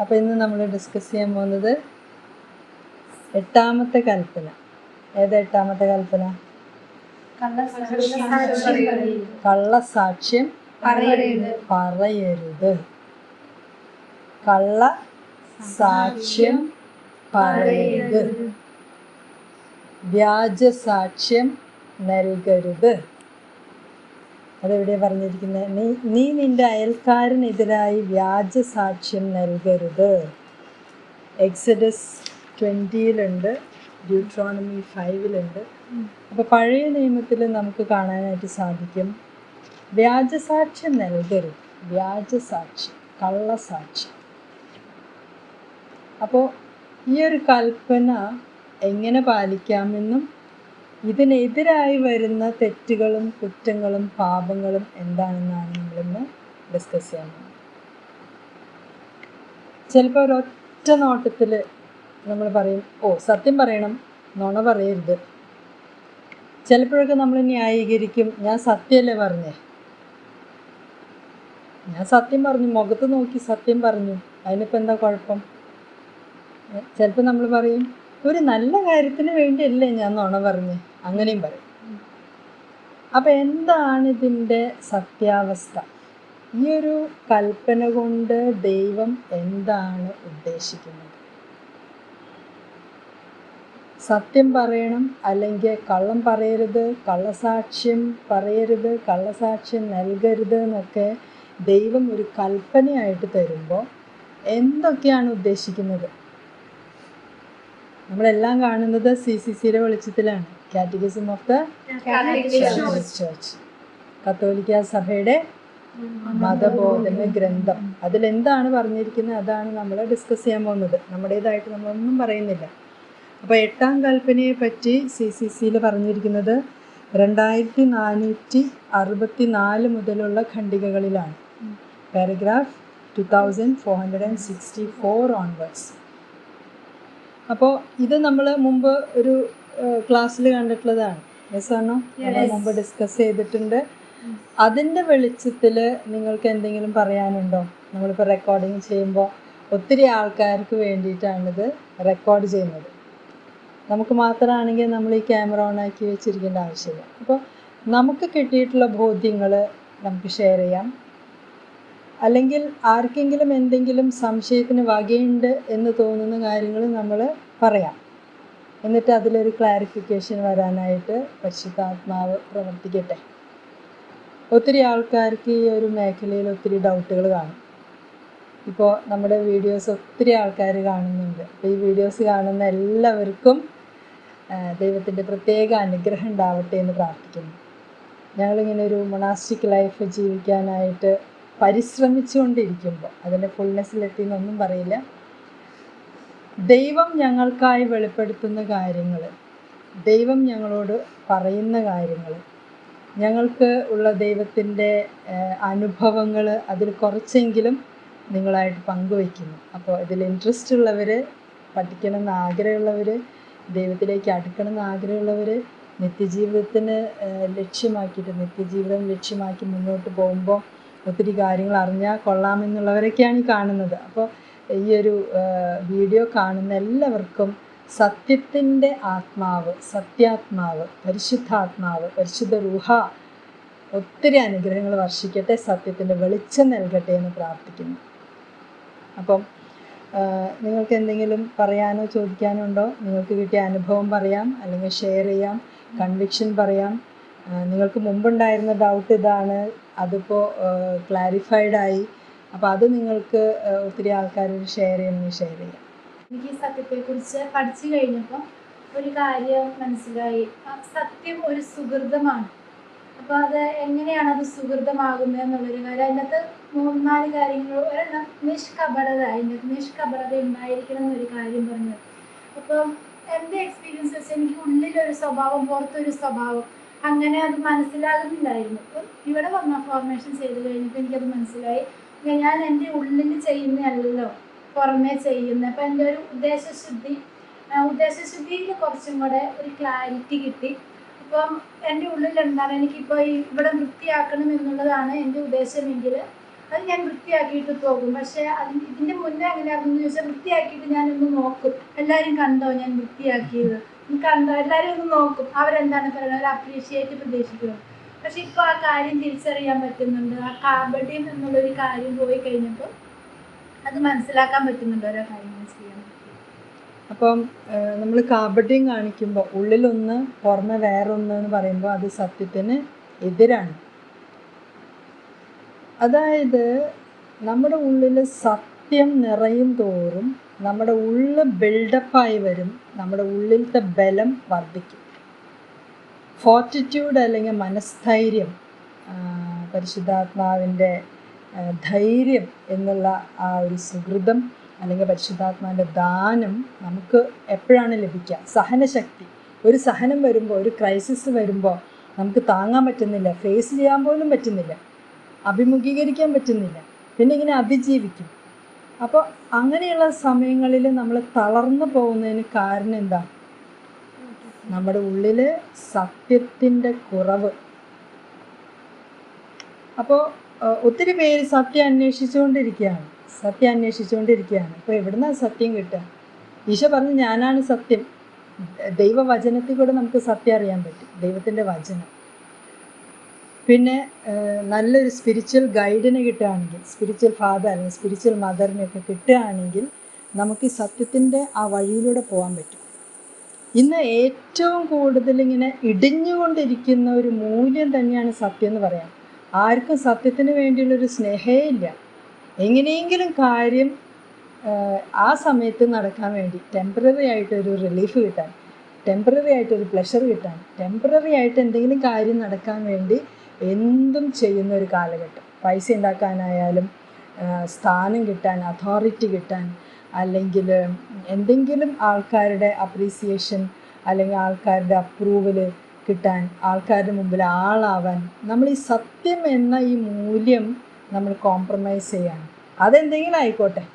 അപ്പോൾ ഇന്ന് നമ്മൾ ഡിസ്കസ് ചെയ്യാൻ പോകുന്നത് എട്ടാമത്തെ കൽപ്പന. ഏതാ എട്ടാമത്തെ കൽപ്പന? കള്ളസാക്ഷ്യം പറയരുത്. കള്ള സാക്ഷ്യം പറയരുത്. വ്യാജ സാക്ഷ്യം നൽകരുത്. അതെവിടെയാ പറഞ്ഞിരിക്കുന്നത് നീ നീ നിന്റെ അയൽക്കാരനെതിരായി വ്യാജ സാക്ഷ്യം നൽകരുത്. എക്സഡസ് ട്വന്റിയിലുണ്ട് ഡ്യൂട്രോണമി ഫൈവിലുണ്ട് അപ്പോൾ പഴയ നിയമത്തിൽ നമുക്ക് കാണാനായിട്ട് സാധിക്കും. വ്യാജസാക്ഷ്യം നൽകരുത്. വ്യാജസാക്ഷ്യം കള്ളസാക്ഷ്യം. അപ്പോൾ ഈ ഒരു കൽപ്പന എങ്ങനെ പാലിക്കാമെന്നും ഇതിനെതിരായി വരുന്ന തെറ്റുകളും കുറ്റങ്ങളും പാപങ്ങളും എന്താണെന്നാണ് നമ്മളിന്ന് ഡിസ്കസ് ചെയ്യുന്നത്. ചിലപ്പോൾ ഒരൊറ്റ നോട്ടത്തിൽ നമ്മൾ പറയും ഓ സത്യം പറയണം നുണ പറയരുത്. ചിലപ്പോഴൊക്കെ നമ്മൾ ന്യായീകരിക്കും ഞാൻ സത്യമല്ലേ പറഞ്ഞേ? ഞാൻ സത്യം പറഞ്ഞു മുഖത്ത് നോക്കി സത്യം പറഞ്ഞു അതിനിപ്പോൾ എന്താ കുഴപ്പം? ചിലപ്പോൾ നമ്മൾ പറയും ഒരു നല്ല കാര്യത്തിന് വേണ്ടിയല്ലേ ഞാൻ നുണ പറഞ്ഞ്? അങ്ങനെയും പറയും. അപ്പം എന്താണ് ഇതിന്റെ സത്യാവസ്ഥ? ഈ ഒരു കൽപ്പന കൊണ്ട് ദൈവം എന്താണ് ഉദ്ദേശിക്കുന്നത്? സത്യം പറയണം അല്ലെങ്കിൽ കള്ളം പറയരുത് കള്ളസാക്ഷ്യം പറയരുത് കള്ളസാക്ഷ്യം നൽകരുത് എന്നൊക്കെ ദൈവം ഒരു കൽപ്പനയായിട്ട് തരുമ്പോൾ എന്തൊക്കെയാണ് ഉദ്ദേശിക്കുന്നത്? നമ്മളെല്ലാം കാണുന്നത് സി സി സിയുടെ വെളിച്ചത്തിലാണ്. കാറ്റഗിസം ഓഫ് ദ ചർച്ച് കത്തോലിക്ക സഭയുടെ മതബോധന ഗ്രന്ഥം. അതിലെന്താണ് പറഞ്ഞിരിക്കുന്നത്? അതാണ് നമ്മൾ ഡിസ്കസ് ചെയ്യാൻ പോകുന്നത്. നമ്മുടേതായിട്ട് നമ്മളൊന്നും പറയുന്നില്ല. അപ്പോൾ എട്ടാം കൽപ്പനയെ പറ്റി സി സി സിയിൽ പറഞ്ഞിരിക്കുന്നത് രണ്ടായിരത്തി നാനൂറ്റി അറുപത്തി നാല് മുതലുള്ള ഖണ്ഡികകളിലാണ്. Paragraph two thousand four hundred and sixty four onwards അപ്പോൾ ഇത് നമ്മൾ മുമ്പ് ഒരു ക്ലാസ്സിൽ കണ്ടിട്ടുള്ളതാണ്. യെസ് ആണോ നമ്മൾ മുമ്പ് ഡിസ്കസ് ചെയ്തിട്ടുണ്ട്. അതിന്റെ വെളിച്ചത്തിൽ നിങ്ങൾക്ക് എന്തെങ്കിലും പറയാനുണ്ടോ? നമ്മളിപ്പോൾ റെക്കോർഡിങ് ചെയ്യുമ്പോൾ ഒത്തിരി ആൾക്കാർക്ക് വേണ്ടിയിട്ടാണിത് റെക്കോർഡ് ചെയ്യുന്നത്. നമുക്ക് മാത്രമാണെങ്കിൽ നമ്മൾ ഈ ക്യാമറ ഓൺ ആക്കി വെച്ചിരിക്കേണ്ട ആവശ്യമില്ല. അപ്പോൾ നമുക്ക് കിട്ടിയിട്ടുള്ള ബോധ്യങ്ങൾ നമുക്ക് ഷെയർ ചെയ്യാം. അല്ലെങ്കിൽ ആർക്കെങ്കിലും എന്തെങ്കിലും സംശയത്തിന് വകയുണ്ട് എന്ന് തോന്നുന്ന കാര്യങ്ങൾ നമ്മൾ പറയാം. എന്നിട്ട് അതിലൊരു ക്ലാരിഫിക്കേഷൻ വരാനായിട്ട് പരിശുദ്ധാത്മാവ് പ്രവർത്തിക്കട്ടെ. ഒത്തിരി ആൾക്കാർക്ക് ഈ ഒരു മേഖലയിൽ ഒത്തിരി ഡൗട്ടുകൾ കാണും. ഇപ്പോൾ നമ്മുടെ വീഡിയോസ് ഒത്തിരി ആൾക്കാർ കാണുന്നുണ്ട്. അപ്പോൾ ഈ വീഡിയോസ് കാണുന്ന എല്ലാവർക്കും ദൈവത്തിന്റെ പ്രത്യേക അനുഗ്രഹം ഉണ്ടാവട്ടെ എന്ന് പ്രാർത്ഥിക്കുന്നു. ഞങ്ങളിങ്ങനെ ഒരു മൊണാസ്റ്റിക് ലൈഫ് ജീവിക്കാനായിട്ട് പരിശ്രമിച്ചുകൊണ്ടിരിക്കുമ്പോൾ അതിന്റെ ഫുൾനെസ്സിലെത്തി എന്നൊന്നും പറയില്ല. ദൈവം ഞങ്ങൾക്കായി വെളിപ്പെടുത്തുന്ന കാര്യങ്ങൾ ദൈവം ഞങ്ങളോട് പറയുന്ന കാര്യങ്ങൾ ഞങ്ങൾക്ക് ഉള്ള ദൈവത്തിന്റെ അനുഭവങ്ങൾ അതിൽ കുറച്ചെങ്കിലും നിങ്ങളായിട്ട് പങ്കുവയ്ക്കുന്നു. അപ്പോൾ ഇതിൽ ഇൻട്രസ്റ്റ് ഉള്ളവർ പഠിക്കണമെന്ന് ആഗ്രഹമുള്ളവർ ദൈവത്തിലേക്ക് അടുക്കണമെന്ന് ആഗ്രഹമുള്ളവർ നിത്യജീവിതത്തിന് ലക്ഷ്യമാക്കിയിട്ട് നിത്യജീവിതം ലക്ഷ്യമാക്കി മുന്നോട്ട് പോകുമ്പോൾ ഒത്തിരി കാര്യങ്ങൾ അറിഞ്ഞാൽ കൊള്ളാമെന്നുള്ളവരൊക്കെയാണ് കാണുന്നത്. അപ്പോൾ ഈ ഒരു വീഡിയോ കാണുന്ന എല്ലാവർക്കും സത്യത്തിന്റെ ആത്മാവ് സത്യാത്മാവ് പരിശുദ്ധാത്മാവ് പരിശുദ്ധ റുഹ ഒത്തിരി അനുഗ്രഹങ്ങൾ വർഷിക്കട്ടെ സത്യത്തിന്റെ വെളിച്ചം നൽകട്ടെ എന്ന് പ്രാർത്ഥിക്കുന്നു. അപ്പം നിങ്ങൾക്ക് എന്തെങ്കിലും പറയാനോ ചോദിക്കാനോ ഉണ്ടോ? നിങ്ങൾക്ക് കിട്ടിയ അനുഭവം പറയാം അല്ലെങ്കിൽ ഷെയർ ചെയ്യാം കൺവിക്ഷൻ പറയാം. നിങ്ങൾക്ക് മുമ്പുണ്ടായിരുന്ന ഡൗട്ട് ഇതാണ്. അതിപ്പോൾ ക്ലാരിഫൈഡ് ആയി. അപ്പോൾ അത് നിങ്ങൾക്ക് ഒത്തിരി ആൾക്കാരോട് ഷെയർ ചെയ്യണമെങ്കിൽ ഷെയർ ചെയ്യാം. എനിക്ക് ഈ സത്യത്തെക്കുറിച്ച് പഠിച്ചു കഴിഞ്ഞപ്പോൾ ഒരു കാര്യം മനസ്സിലായി. സത്യം ഒരു സുഹൃതമാണ്. അപ്പോൾ അത് എങ്ങനെയാണ് അത് സുഹൃതമാകുന്നത് എന്നുള്ളൊരു കാര്യം. അതിനകത്ത് മൂന്ന് നാല് കാര്യങ്ങൾ ഒരെണ്ണം നിഷ്കപടത അതിനകത്ത് നിഷ്കപടത ഉണ്ടായിരിക്കണം എന്നൊരു കാര്യം പറഞ്ഞത്. അപ്പം എന്റെ എക്സ്പീരിയൻസ് വെച്ച് എനിക്ക് ഉള്ളിലൊരു സ്വഭാവം പുറത്തൊരു സ്വഭാവം അങ്ങനെ അത് മനസ്സിലാകുന്നുണ്ടായിരുന്നു. ഇവിടെ വന്ന ഫോർമേഷൻ ചെയ്ത് കഴിഞ്ഞപ്പോൾ എനിക്കത് മനസ്സിലായി. ഞാൻ എന്റെ ഉള്ളിൽ ചെയ്യുന്നതല്ലോ പുറമേ ചെയ്യുന്നത് അപ്പം എന്റെ ഒരു ഉദ്ദേശശുദ്ധി ഉദ്ദേശശുദ്ധിയിൽ കുറച്ചും കൂടെ ഒരു ക്ലാരിറ്റി കിട്ടി. അപ്പം എന്റെ ഉള്ളിൽ എന്താണ് എനിക്കിപ്പോൾ ഇവിടെ വൃത്തിയാക്കണം എന്നുള്ളതാണ് എന്റെ ഉദ്ദേശമെങ്കിൽ അത് ഞാൻ വൃത്തിയാക്കിയിട്ട് പോകും. പക്ഷേ അതിന് ഇതിന്റെ മുന്നേ എങ്ങനെയാണെന്ന് ചോദിച്ചാൽ വൃത്തിയാക്കിയിട്ട് ഞാനൊന്ന് നോക്കും. എല്ലാവരും കണ്ടോ ഞാൻ വൃത്തിയാക്കിയത്? കണ്ടോ? എല്ലാവരും ഒന്ന് നോക്കും. അവരെന്താണ് പറയുന്നത്? അവർ അപ്രീഷിയേറ്റ് പ്രതീക്ഷിക്കുന്നു പക്ഷെ ഇപ്പൊ ആ കാര്യം തിരിച്ചറിയാൻ പറ്റുന്നുണ്ട്. ആ കാബഡ്യം എന്നുള്ളൊരു കാര്യം പോയി കഴിഞ്ഞപ്പോൾ അത് മനസ്സിലാക്കാൻ പറ്റുന്നുണ്ട് ഓരോ കാര്യങ്ങൾ ചെയ്യാൻ അപ്പം നമ്മൾ കാപട്യം കാണിക്കുമ്പോൾ ഉള്ളിലൊന്ന് പുറമെ വേറൊന്ന് എന്ന് പറയുമ്പോൾ അത് സത്യത്തിന് എതിരാണ്. അതായത് നമ്മുടെ ഉള്ളിൽ സത്യം നിറയും തോറും നമ്മുടെ ഉള്ളിൽ ബിൽഡപ്പായി വരും നമ്മുടെ ഉള്ളിലത്തെ ബലം വർദ്ധിക്കും. ഫോർട്ടിറ്റ്യൂഡ് അല്ലെങ്കിൽ മനസ്ഥൈര്യം പരിശുദ്ധാത്മാവിന്റെ ധൈര്യം എന്നുള്ള ആ ഒരു സുഹൃതം അല്ലെങ്കിൽ പരിശുദ്ധാത്മാവിന്റെ ദാനം നമുക്ക് എപ്പോഴാണ് ലഭിക്കുക? സഹനശക്തി. ഒരു സഹനം വരുമ്പോൾ ഒരു ക്രൈസിസ് വരുമ്പോൾ നമുക്ക് താങ്ങാൻ പറ്റുന്നില്ല. ഫേസ് ചെയ്യാൻ പോലും പറ്റുന്നില്ല. അഭിമുഖീകരിക്കാൻ പറ്റുന്നില്ല. പിന്നെ ഇങ്ങനെ അതിജീവിക്കും. അപ്പോൾ അങ്ങനെയുള്ള സമയങ്ങളിൽ നമ്മൾ തളർന്നു പോകുന്നതിന് കാരണം എന്താ? നമ്മുടെ ഉള്ളിൽ സത്യത്തിന്റെ കുറവ്. അപ്പോൾ ഒത്തിരി പേര് സത്യം അന്വേഷിച്ചുകൊണ്ടിരിക്കുകയാണ്. സത്യം അന്വേഷിച്ചുകൊണ്ടിരിക്കുകയാണ്. അപ്പോൾ എവിടുന്നാണ് സത്യം കിട്ടുക? ഈശോ പറഞ്ഞു ഞാനാണ് സത്യം. ദൈവവചനത്തിൽ കൂടെ നമുക്ക് സത്യം അറിയാൻ പറ്റും. ദൈവത്തിന്റെ വചനം. പിന്നെ നല്ലൊരു സ്പിരിച്വൽ ഗൈഡിനെ കിട്ടുകയാണെങ്കിൽ സ്പിരിച്വൽ ഫാദർ അല്ലെങ്കിൽ സ്പിരിച്വൽ മദറിനെയൊക്കെ കിട്ടുകയാണെങ്കിൽ നമുക്ക് ഈ സത്യത്തിന്റെ ആ വഴിയിലൂടെ പോകാൻ പറ്റും. ഇന്ന് ഏറ്റവും കൂടുതൽ ഇങ്ങനെ ഇടിഞ്ഞുകൊണ്ടിരിക്കുന്ന ഒരു മൂല്യം തന്നെയാണ് സത്യം എന്ന് പറയാം. ആർക്കും സത്യത്തിന് വേണ്ടിയുള്ളൊരു സ്നേഹേ ഇല്ല. എങ്ങനെയെങ്കിലും കാര്യം ആ സമയത്ത് നടക്കാൻ വേണ്ടി ടെമ്പററി ആയിട്ടൊരു റിലീഫ് കിട്ടാൻ ടെമ്പററി ആയിട്ടൊരു പ്ലഷർ കിട്ടാൻ ടെമ്പററി ആയിട്ട് എന്തെങ്കിലും കാര്യം നടക്കാൻ വേണ്ടി എന്തും ചെയ്യുന്ന ഒരു കാലഘട്ടം. പൈസ ഉണ്ടാക്കാനായാലും സ്ഥാനം കിട്ടാൻ അതോറിറ്റി കിട്ടാൻ അല്ലെങ്കിൽ എന്തെങ്കിലും ആൾക്കാരുടെ അപ്രീസിയേഷൻ അല്ലെങ്കിൽ ആൾക്കാരുടെ അപ്രൂവൽ കിട്ടാൻ ആൾക്കാരുടെ മുമ്പിൽ ആളാവാൻ നമ്മൾ ഈ സത്യം എന്ന ഈ മൂല്യം നമ്മൾ കോംപ്രമൈസ് ചെയ്യാണ്. അതെന്തെങ്കിലും ആയിക്കോട്ടെ.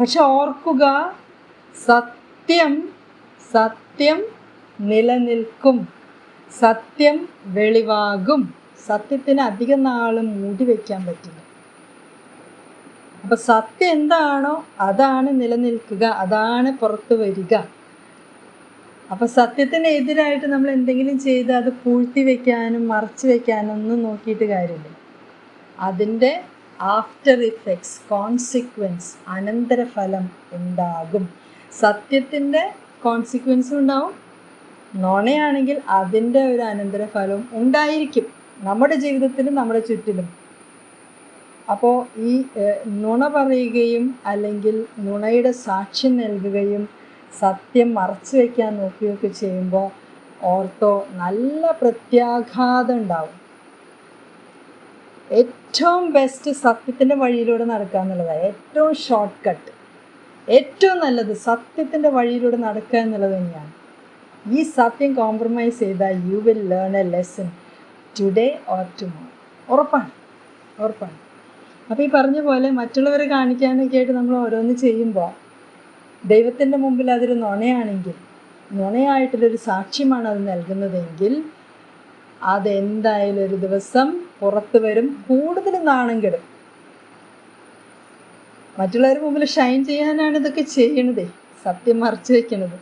പക്ഷെ ഓർക്കുക സത്യം സത്യം നിലനിൽക്കും. സത്യം വെളിവാകും. സത്യത്തിന് അധികം നാളും മൂടി വയ്ക്കാൻ പറ്റില്ല. അപ്പൊ സത്യം എന്താണോ അതാണ് നിലനിൽക്കുക അതാണ് പുറത്തു വരിക. അപ്പൊ സത്യത്തിന് എതിരായിട്ട് നമ്മൾ എന്തെങ്കിലും ചെയ്ത് അത് പൂഴ്ത്തി വെക്കാനും മറച്ചു വെക്കാനും ഒന്നും നോക്കിയിട്ട് കാര്യമില്ല. അതിന്റെ ആഫ്റ്റർ ഇഫക്ട്സ് കോൺസിക്വൻസ് അനന്തരഫലം ഉണ്ടാകും. സത്യത്തിന്റെ കോൺസിക്വൻസും ഉണ്ടാവും. നോണയാണെങ്കിൽ അതിന്റെ ഒരു അനന്തരഫലവും ഉണ്ടായിരിക്കും. നമ്മുടെ ജീവിതത്തിലും നമ്മുടെ ചുറ്റിലും. അപ്പോൾ ഈ നുണ പറയുകയും അല്ലെങ്കിൽ നുണയുടെ സാക്ഷ്യം നൽകുകയും സത്യം മറച്ചു വയ്ക്കാൻ നോക്കുകയൊക്കെ ചെയ്യുമ്പോൾ ഓർത്തോ നല്ല പ്രത്യാഘാതം ഉണ്ടാവും. ഏറ്റവും ബെസ്റ്റ് സത്യത്തിന്റെ വഴിയിലൂടെ നടക്കുക എന്നുള്ളതാണ് ഏറ്റവും ഷോർട്ട് കട്ട് ഏറ്റവും നല്ലത് സത്യത്തിന്റെ വഴിയിലൂടെ നടക്കുക എന്നുള്ളത് തന്നെയാണ്. ഈ സത്യം കോംപ്രമൈസ് ചെയ്താൽ you will learn a lesson today or tomorrow ഉറപ്പാണ്. ഉറപ്പാണ്. അപ്പോൾ ഈ പറഞ്ഞ പോലെ മറ്റുള്ളവർ കാണിക്കാനൊക്കെ ആയിട്ട് നമ്മൾ ഓരോന്ന് ചെയ്യുമ്പോൾ ദൈവത്തിന്റെ മുമ്പിൽ അതൊരു നുണയാണെങ്കിൽ നുണയായിട്ടുള്ളൊരു സാക്ഷ്യമാണ് അത് നൽകുന്നതെങ്കിൽ അതെന്തായാലും ഒരു ദിവസം പുറത്ത് വരും. കൂടുതൽ നാണം കെടും മറ്റുള്ളവരുടെ മുമ്പിൽ ഷൈൻ ചെയ്യാനാണ് ഇതൊക്കെ ചെയ്യണതേ. സത്യം മറച്ചു വെക്കണത്.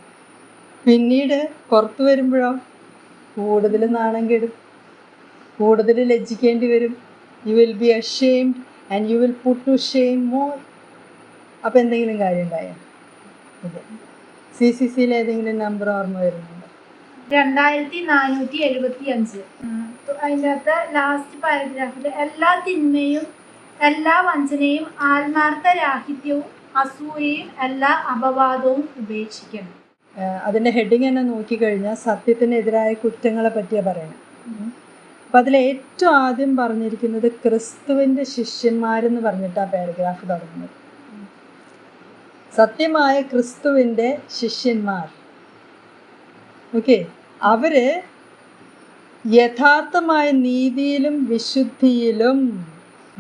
പിന്നീട് പുറത്ത് വരുമ്പോഴോ കൂടുതൽ നാണം കെടും കൂടുതൽ ലജ്ജിക്കേണ്ടി വരും. You will be ashamed and you will put to shame more അപ്പം എന്തെങ്കിലും കാര്യം ഉണ്ടായോ ഇത് സി സി സിയിൽ ഏതെങ്കിലും നമ്പർ ഓർമ്മ വരുന്നുണ്ടോ? രണ്ടായിരത്തി നാനൂറ്റി എഴുപത്തി അഞ്ച് അതിന്റെ അകത്ത് ലാസ്റ്റ് പാരഗ്രാഫിൽ എല്ലാ തിന്മയും എല്ലാ വഞ്ചനയും ആത്മാർത്ഥ രാഹിത്യവും അസൂയയും എല്ലാ അപവാദവും ഉപേക്ഷിക്കണം. അതിന്റെ ഹെഡിങ് തന്നെ നോക്കിക്കഴിഞ്ഞാൽ സത്യത്തിനെതിരായ കുറ്റങ്ങളെ പറ്റിയാണ് പറയുന്നത് അപ്പം അതിൽ ഏറ്റവും ആദ്യം പറഞ്ഞിരിക്കുന്നത് ക്രിസ്തുവിന്റെ ശിഷ്യന്മാരെന്ന് പറഞ്ഞിട്ട് ആ പാരഗ്രാഫ് തുടങ്ങുന്നത്. സത്യമായ ക്രിസ്തുവിന്റെ ശിഷ്യന്മാർ. ഓക്കെ അവർ യഥാർത്ഥമായ നീതിയിലും വിശുദ്ധിയിലും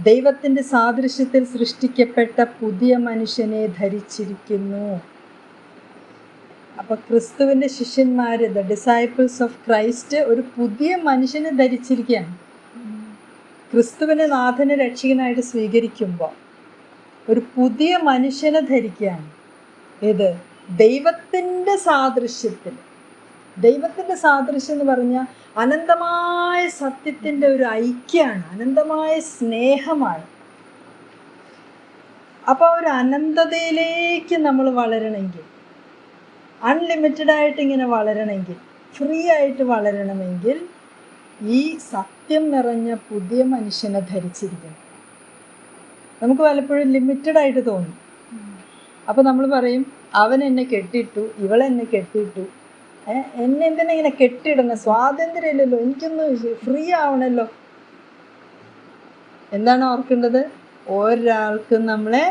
ദൈവത്തിന്റെ സാദൃശ്യത്തിൽ സൃഷ്ടിക്കപ്പെട്ട പുതിയ മനുഷ്യനെ ധരിച്ചിരിക്കുന്നു. അപ്പോൾ ക്രിസ്തുവിന്റെ ശിഷ്യന്മാർ ദ ഡിസൈപ്പിൾസ് ഓഫ് ക്രൈസ്റ്റ് ഒരു പുതിയ മനുഷ്യനെ ധരിച്ചിരിക്കുകയാണ്. ക്രിസ്തുവിനെ നാഥനെ രക്ഷകനായിട്ട് സ്വീകരിക്കുമ്പോൾ ഒരു പുതിയ മനുഷ്യനെ ധരിക്കുകയാണ്. ഇത് ദൈവത്തിന്റെ സാദൃശ്യത്തിൽ. ദൈവത്തിന്റെ സാദൃശ്യം എന്ന് പറഞ്ഞാൽ അനന്തമായ സത്യത്തിന്റെ ഒരു ഐക്യമാണ് അനന്തമായ സ്നേഹമാണ്. അപ്പോൾ ഒരു അനന്തതയിലേക്ക് നമ്മൾ വളരണമെങ്കിൽ അൺലിമിറ്റഡ് ആയിട്ട് ഇങ്ങനെ വളരണമെങ്കിൽ ഫ്രീ ആയിട്ട് വളരണമെങ്കിൽ ഈ സത്യം നിറഞ്ഞ പുതിയ മനുഷ്യനെ ധരിച്ചിരിക്കണം. നമുക്ക് പലപ്പോഴും ലിമിറ്റഡ് ആയിട്ട് തോന്നും. അപ്പോൾ നമ്മൾ പറയും അവൻ എന്നെ കെട്ടിട്ടു ഇവളെന്നെ കെട്ടിയിട്ടു. എന്നെ എന്തിനാ ഇങ്ങനെ കെട്ടിയിടണം സ്വാതന്ത്ര്യമില്ലല്ലോ എനിക്കൊന്ന് ഫ്രീ ആവണല്ലോ. എന്താണ് ഓർക്കേണ്ടത്? ഒരാൾക്കും നമ്മളെ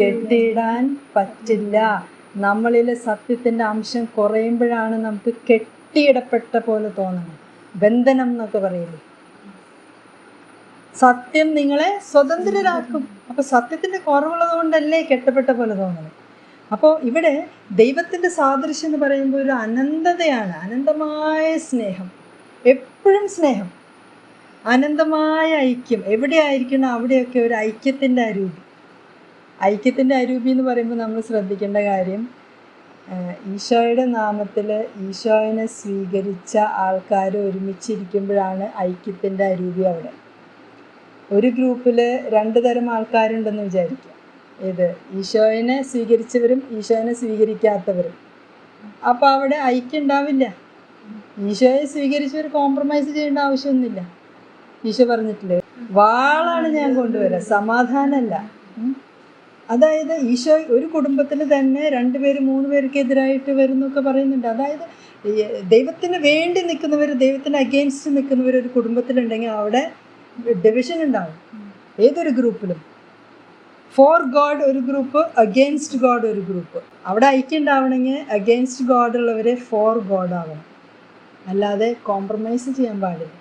കെട്ടിടാൻ പറ്റില്ല. നമ്മളിലെ സത്യത്തിന്റെ അംശം കുറയുമ്പോഴാണ് നമുക്ക് കെട്ടിയിടപ്പെട്ട പോലെ തോന്നുന്നത്. ബന്ധനം എന്നൊക്കെ പറയില്ലേ? സത്യം നിങ്ങളെ സ്വതന്ത്രരാക്കും. അപ്പൊ സത്യത്തിന്റെ കുറവുള്ളത് കൊണ്ടല്ലേ കെട്ടപ്പെട്ട പോലെ തോന്നുന്നത്? അപ്പോൾ ഇവിടെ ദൈവത്തിന്റെ സാദൃശ്യം എന്ന് പറയുമ്പോൾ ഒരു അനന്തതയാണ്. അനന്തമായ സ്നേഹം. എപ്പോഴും സ്നേഹം. അനന്തമായ ഐക്യം. എവിടെ ആയിരിക്കണം അവിടെയൊക്കെ ഒരു ഐക്യത്തിന്റെ അരൂപി. ഐക്യത്തിന്റെ അരൂപി എന്ന് പറയുമ്പോൾ നമ്മൾ ശ്രദ്ധിക്കേണ്ട കാര്യം ഈശോയുടെ നാമത്തിൽ ഈശോയിനെ സ്വീകരിച്ച ആൾക്കാർ ഒരുമിച്ചിരിക്കുമ്പോഴാണ് ഐക്യത്തിന്റെ അരൂപി അവിടെ. ഒരു ഗ്രൂപ്പിൽ രണ്ട് തരം ആൾക്കാരുണ്ടെന്ന് വിചാരിക്കുക. ഇത് ഈശോയിനെ സ്വീകരിച്ചവരും ഈശോയിനെ സ്വീകരിക്കാത്തവരും. അപ്പോൾ അവിടെ ഐക്യം ഉണ്ടാവില്ല. ഈശോയെ സ്വീകരിച്ചവർ കോംപ്രമൈസ് ചെയ്യേണ്ട ആവശ്യമൊന്നുമില്ല. ഈശോ പറഞ്ഞിട്ടില്ലേ? വാളാണ് ഞാൻ കൊണ്ടുവരാം. സമാധാനമല്ല. അതായത് ഈശോ ഒരു കുടുംബത്തിൽ തന്നെ രണ്ട് പേര് മൂന്ന് പേർക്ക് എതിരായിട്ട് വരുന്നൊക്കെ പറയുന്നുണ്ട്. അതായത് ദൈവത്തിന് വേണ്ടി നിൽക്കുന്നവർ ദൈവത്തിന് അഗെയിൻസ്റ്റ് നിൽക്കുന്നവർ ഒരു കുടുംബത്തിലുണ്ടെങ്കിൽ അവിടെ ഡിവിഷൻ ഉണ്ടാവും. ഏതൊരു ഗ്രൂപ്പിലും. ഫോർ ഗോഡ് ഒരു ഗ്രൂപ്പ് അഗെയിൻസ്റ്റ് ഗോഡ് ഒരു ഗ്രൂപ്പ്. അവിടെ ഐക്യം ഉണ്ടാവണമെങ്കിൽ അഗെയിൻസ്റ്റ് ഗോഡ് ഉള്ളവരെ ഫോർ ഗോഡ് ആവണം. അല്ലാതെ കോംപ്രമൈസ് ചെയ്യാൻ പാടില്ല.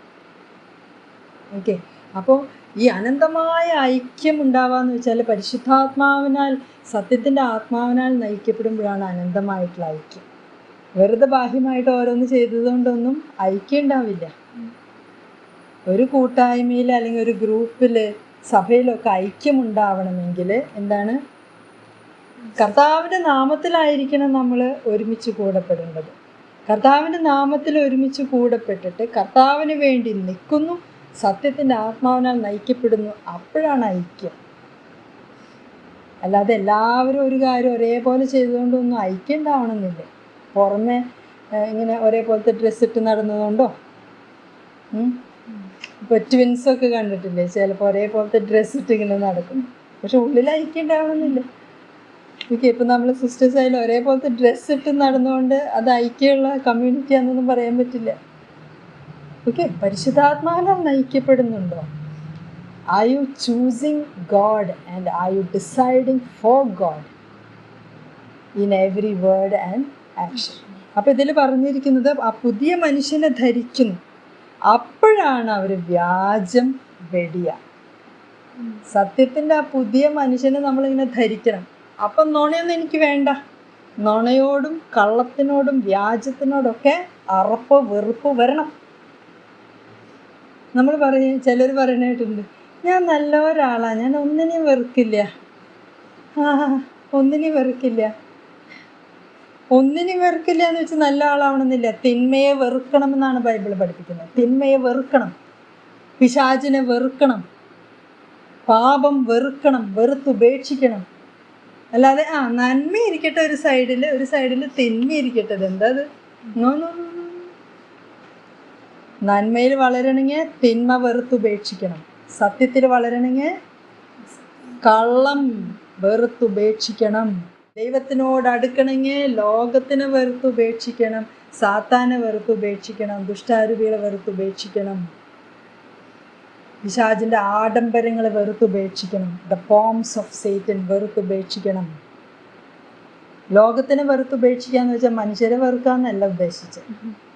ഓക്കെ അപ്പോൾ ഈ അനന്തമായ ഐക്യം ഉണ്ടാവാന്ന് വെച്ചാൽ പരിശുദ്ധാത്മാവിനാൽ സത്യത്തിന്റെ ആത്മാവിനാൽ നയിക്കപ്പെടുമ്പോഴാണ് അനന്തമായിട്ടുള്ള ഐക്യം. വെറുതെ ബാഹ്യമായിട്ട് ഓരോന്ന് ചെയ്തതുകൊണ്ടൊന്നും ഐക്യം ഉണ്ടാവില്ല. ഒരു കൂട്ടായ്മയിൽ അല്ലെങ്കിൽ ഒരു ഗ്രൂപ്പിൽ സഭയിലൊക്കെ ഐക്യം ഉണ്ടാവണമെങ്കിൽ എന്താണ്? കർത്താവിന്റെ നാമത്തിലായിരിക്കണം നമ്മൾ ഒരുമിച്ച് കൂടപ്പെടേണ്ടത്. കർത്താവിന്റെ നാമത്തിൽ ഒരുമിച്ച് കൂടപ്പെട്ടിട്ട് കർത്താവിന് വേണ്ടി നിൽക്കുന്നു സത്യത്തിന്റെ ആത്മാവിനാൽ നയിക്കപ്പെടുന്നു. അപ്പോഴാണ് ഐക്യം. അല്ലാതെ എല്ലാവരും ഒരു കാര്യം ഒരേപോലെ ചെയ്തുകൊണ്ടൊന്നും ഐക്യം ഉണ്ടാവണമെന്നില്ല പുറമെ ഇങ്ങനെ ഒരേപോലത്തെ ഡ്രസ്സ് ഇട്ട് നടന്നതുകൊണ്ടോ? ഇപ്പോൾ ഇപ്പൊ ട്വിൻസൊക്കെ കണ്ടിട്ടില്ലേ? ചിലപ്പോൾ ഒരേപോലത്തെ ഡ്രസ്സ് ഇട്ട് ഇങ്ങനെ നടക്കും. പക്ഷെ ഉള്ളിൽ ഐക്യം ഉണ്ടാവണമെന്നില്ല. ഓക്കെ ഇപ്പം നമ്മൾ സിസ്റ്റേഴ്സ് ആയാലും ഒരേപോലത്തെ ഡ്രസ്സ് ഇട്ട് നടന്നുകൊണ്ട് അത് ഐക്യമുള്ള കമ്മ്യൂണിറ്റി ആണെന്നൊന്നും പറയാൻ പറ്റില്ല. ഓക്കെ പരിശുദ്ധാത്മാവിനാൽ നയിക്കപ്പെടുന്നുണ്ടോ? Are you choosing God and are you deciding for God in every word and action അപ്പോൾ ഇതിൽ പറഞ്ഞിരിക്കുന്നത് ആ പുതിയ മനുഷ്യനെ ധരിക്കുന്നു. അപ്പോഴാണ് അവർ വ്യാജം വെടിയ. സത്യത്തിന്റെ ആ പുതിയ മനുഷ്യനെ നമ്മളിങ്ങനെ ധരിക്കണം. അപ്പം നുണയൊന്നും എനിക്ക് വേണ്ട. നുണയോടും കള്ളത്തിനോടും വ്യാജത്തിനോടൊക്കെ അറപ്പ് വെറുപ്പ് വരണം. നമ്മൾ പറയും ചിലർ പറയണായിട്ടുണ്ട് ഞാൻ നല്ല ഒരാളാണ് ഞാൻ ഒന്നിനെയും വെറുക്കില്ല. ആ ഒന്നിനെയും വെറുക്കില്ല. ഒന്നിനെയും വെറുക്കില്ല എന്ന് വെച്ചാൽ നല്ല ആളാവണമെന്നില്ല. തിന്മയെ വെറുക്കണം എന്നാണ് ബൈബിൾ പഠിപ്പിക്കുന്നത്. തിന്മയെ വെറുക്കണം. പിശാചിനെ വെറുക്കണം. പാപം വെറുക്കണം. വെറുത്തുപേക്ഷിക്കണം അല്ലാതെ ആ നന്മ ഇരിക്കട്ടെ ഒരു സൈഡിൽ ഒരു സൈഡിൽ തിന്മ ഇരിക്കട്ടെ. എന്താ അത്? No, no. നന്മയിൽ വളരണമെങ്കിൽ തിന്മ വെറുത്തുപേക്ഷിക്കണം സത്യത്തിൽ വളരണമെങ്കിൽ കള്ളം വെറുത്തുപേക്ഷിക്കണം ദൈവത്തിനോട് അടുക്കണമെങ്കിൽ ലോകത്തിനെ വെറുത്തുപേക്ഷിക്കണം സാത്താനെ വെറുത്തുപേക്ഷിക്കണം ദുഷ്ടാരൂപികളെ വെറുത്തുപേക്ഷിക്കണം പിശാചിന്റെ ആഡംബരങ്ങളെ വെറുത്തുപേക്ഷിക്കണം ദ ഫോംസ് ഓഫ് സേറ്റൻ വെറുത്തുപേക്ഷിക്കണം ലോകത്തിനെ വെറുത്തുപേക്ഷിക്കുക എന്ന് വെച്ചാൽ മനുഷ്യരെ വെറുക്കാന്നല്ല ഉദ്ദേശിച്ചത്.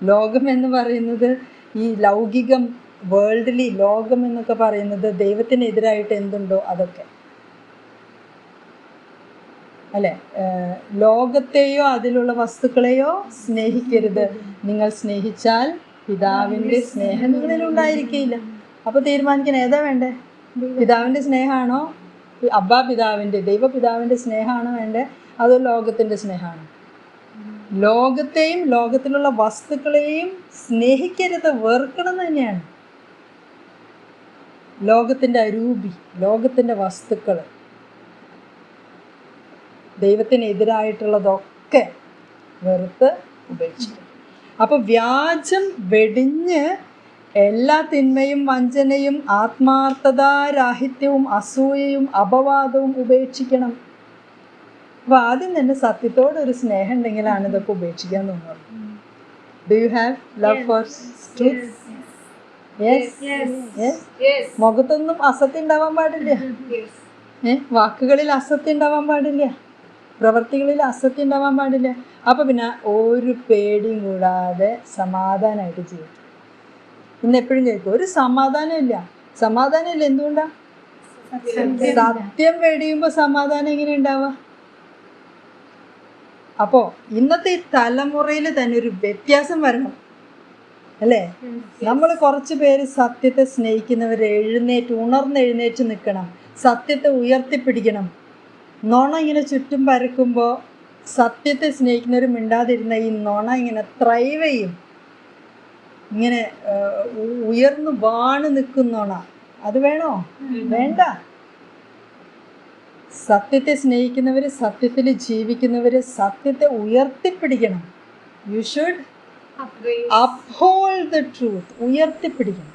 ലോകം എന്ന് പറയുന്നത് ഈ ലൗകികം വേൾഡ്ലി ലോകം എന്നൊക്കെ പറയുന്നത് ദൈവത്തിനെതിരായിട്ട് എന്തുണ്ടോ അതൊക്കെ. അല്ലെ? ലോകത്തെയോ അതിലുള്ള വസ്തുക്കളെയോ സ്നേഹിക്കരുത്. നിങ്ങൾ സ്നേഹിച്ചാൽ പിതാവിന്റെ സ്നേഹം നിങ്ങളിൽ ഉണ്ടായിരിക്കില്ല അപ്പൊ തീരുമാനിക്കാൻ ഏതാ വേണ്ടേ? പിതാവിന്റെ സ്നേഹമാണോ? അബ്ബാ പിതാവിന്റെ ദൈവപിതാവിന്റെ സ്നേഹമാണോ വേണ്ടേ? അതോ ലോകത്തിന്റെ സ്നേഹമാണോ? ലോകത്തെയും ലോകത്തിലുള്ള വസ്തുക്കളെയും സ്നേഹിക്കരുത് വെറുക്കണം തന്നെയാണ്. ലോകത്തിന്റെ അരൂപി ലോകത്തിന്റെ വസ്തുക്കൾ. ദൈവത്തിനെതിരായിട്ടുള്ളതൊക്കെ വെറുത്ത് ഉപേക്ഷിക്കും അപ്പോൾ വ്യാജം വെടിഞ്ഞ് എല്ലാ തിന്മയും വഞ്ചനയും ആത്മാർത്ഥതാരാഹിത്യവും അസൂയയും അപവാദവും ഉപേക്ഷിക്കണം. അപ്പോൾ ആദ്യം തന്നെ സത്യത്തോട് ഒരു സ്നേഹം ഉണ്ടെങ്കിലാണ് ഇതൊക്കെ ഉപേക്ഷിക്കാൻ തോന്നുന്നത്. Do you have love for truth മുഖത്തൊന്നും അസത്യം ഉണ്ടാവാൻ പാടില്ല. ഏ? വാക്കുകളിൽ അസത്യം ഉണ്ടാവാൻ പാടില്ല. പ്രവർത്തികളിൽ അസത്യം ഉണ്ടാവാൻ പാടില്ല. അപ്പോൾ പിന്നെ ഒരു പേടിയും കൂടാതെ സമാധാനമായിട്ട് ജീവിക്കും ഇന്ന് എപ്പോഴും ചോദിക്കും ഒരു സമാധാനം ഇല്ല സമാധാനം ഇല്ല എന്തുകൊണ്ടാ? സത്യം. പേടിയുമ്പോ സമാധാനം എങ്ങനെ ഉണ്ടാവുക അപ്പോൾ ഇന്നത്തെ ഈ തലമുറയിൽ തന്നെ ഒരു വ്യത്യാസം വരണം. അല്ലേ? നമ്മൾ കുറച്ച് പേര് സത്യത്തെ സ്നേഹിക്കുന്നവർ എഴുന്നേറ്റ് ഉണർന്ന് എഴുന്നേറ്റ് നിൽക്കണം. സത്യത്തെ ഉയർത്തിപ്പിടിക്കണം. നോണ ഇങ്ങനെ ചുറ്റും പരക്കുമ്പോൾ സത്യത്തെ സ്നേഹിക്കുന്നവർ മിണ്ടാതിരുന്ന ഈ നോണ ഇങ്ങനെ ത്രൈവയും ചെയ്യും. ഇങ്ങനെ ഉയർന്നു വാണ് നിൽക്കുന്നോണ അത് വേണോ? വേണ്ട. സത്യത്തെ സ്നേഹിക്കുന്നവർ സത്യത്തിൽ ജീവിക്കുന്നവർ സത്യത്തെ ഉയർത്തിപ്പിടിക്കണം. You should uphold the truth ഉയർത്തിപ്പിടിക്കണം.